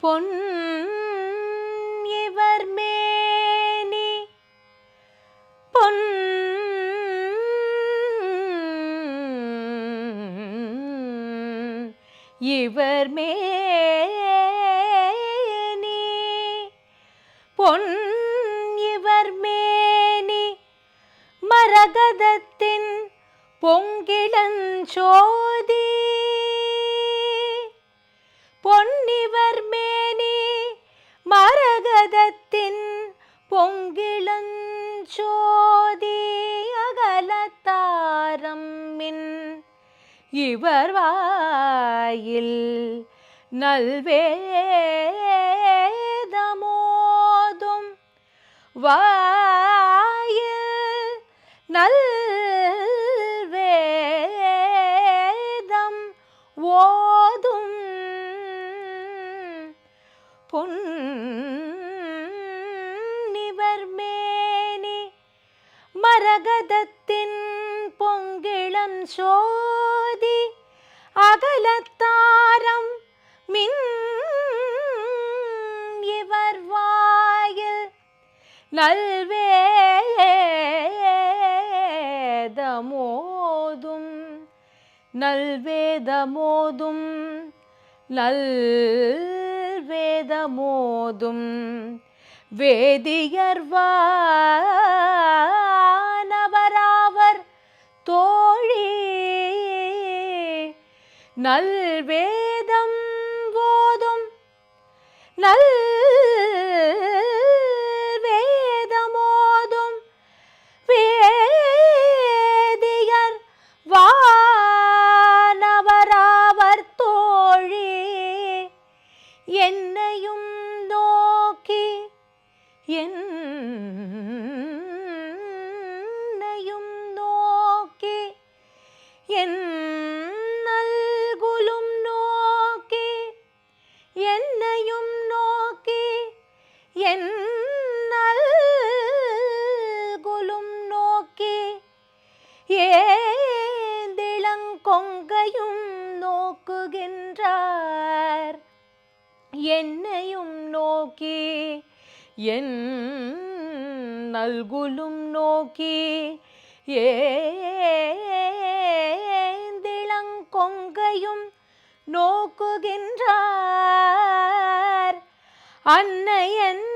பொன் இவர் மேனி. பொன் இவர் மேனி. பொன் இவர் மேனி. மரகதத்தின் பொங்கிளஞ்சோதி இவர் வாயில் நல்வேதமோதும். வாயில் நல்வேதம் ஓதும். பொன்னிவர் மேனி மரகதத்தின் பொங்கிளம் சோதி அகலத்தாரம் மின் இவர் வாயில் நல்வேதமோதும் நல்வேதமோதும் நல்வேதமோதும் வேதியர் நல் வேதம் போதும். நல் வேதமோதும். வேதியர் வானவராவர் தோழி என்னையும் நோக்கி என் கொங்கையும் நோக்குகின்றார். என்னையும் நோக்கி என் நல்குலும் நோக்கி ஏந்திளங்கொங்கையும் நோக்குகின்றார். அன்னையன்